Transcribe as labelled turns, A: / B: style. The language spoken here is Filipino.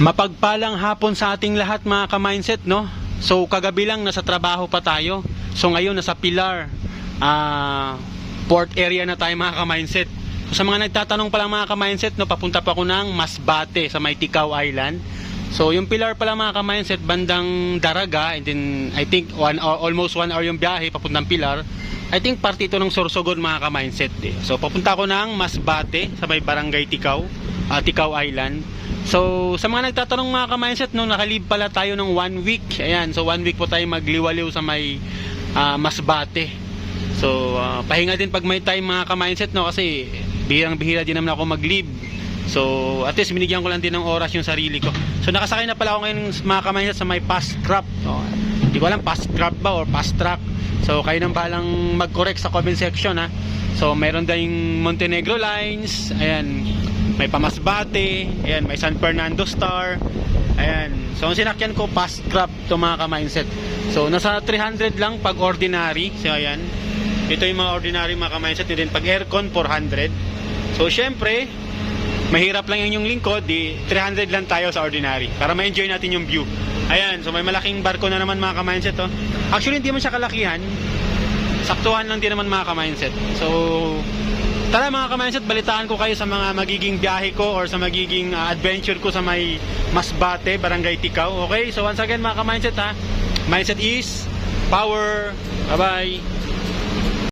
A: Mapagpalang hapon sa ating lahat mga ka-mindset, no? So, kagabi lang nasa trabaho pa tayo. So, ngayon nasa Pilar, ah, port area na tayo mga ka-mindset. So, sa mga nagtatanong pa lang mga ka-mindset, no, papunta pa ako ng Masbate sa Maiticaw Island. So, yung Pilar pala mga ka-mindset, bandang Daraga, and then I think one hour, almost one hour yung biyahe papuntang Pilar. I think parte ito ng Sorsogon mga ka-mindset. Eh. So, papunta ako ng Masbate sa may barangay Tikaw, ah, Tikaw Island. So, sa mga nagtatanong mga ka-mindset, no, nakalib pala tayo ng one week. Ayan, so one week po tayo magliwaliw sa may ah, Masbate. So, ah, pahinga din pag may time mga ka-mindset, no, kasi bihirang-bihira din naman ako mag-leave. So, at least binigyan ko lang din ng oras yung sarili ko. So, nakasakay na pala ako ngayon mga ka-mindset sa may fast crop. No? Hindi ko alam fast crop ba or fast track. So, kayo nang balang mag-correct sa comment section ha. So, mayroon din Montenegro Lines. Ayan, may Pamasbate, ayan, may San Fernando Star. Ayan. So, ang sinakyan ko, fast crop to mga ka-mindset. So, nasa 300 lang pag ordinary. So, ayan. Ito yung mga ordinary mga ka-mindset. And then, pag aircon, 400. So, syempre, mahirap lang yung lingkod, di 300 lang tayo sa ordinary para ma-enjoy natin yung view. Ayan, so may malaking barko na naman mga ka-mindset to. Actually, hindi man siya kalakihan. Saktuhan lang din naman mga ka-mindset. So, tara mga ka-mindset, balitaan ko kayo sa mga magiging biyahe ko or sa magiging ah, adventure ko sa may Masbate, Barangay Tikaw. Okay? So, once again mga ka-mindset ha, mindset is power. Bye-bye.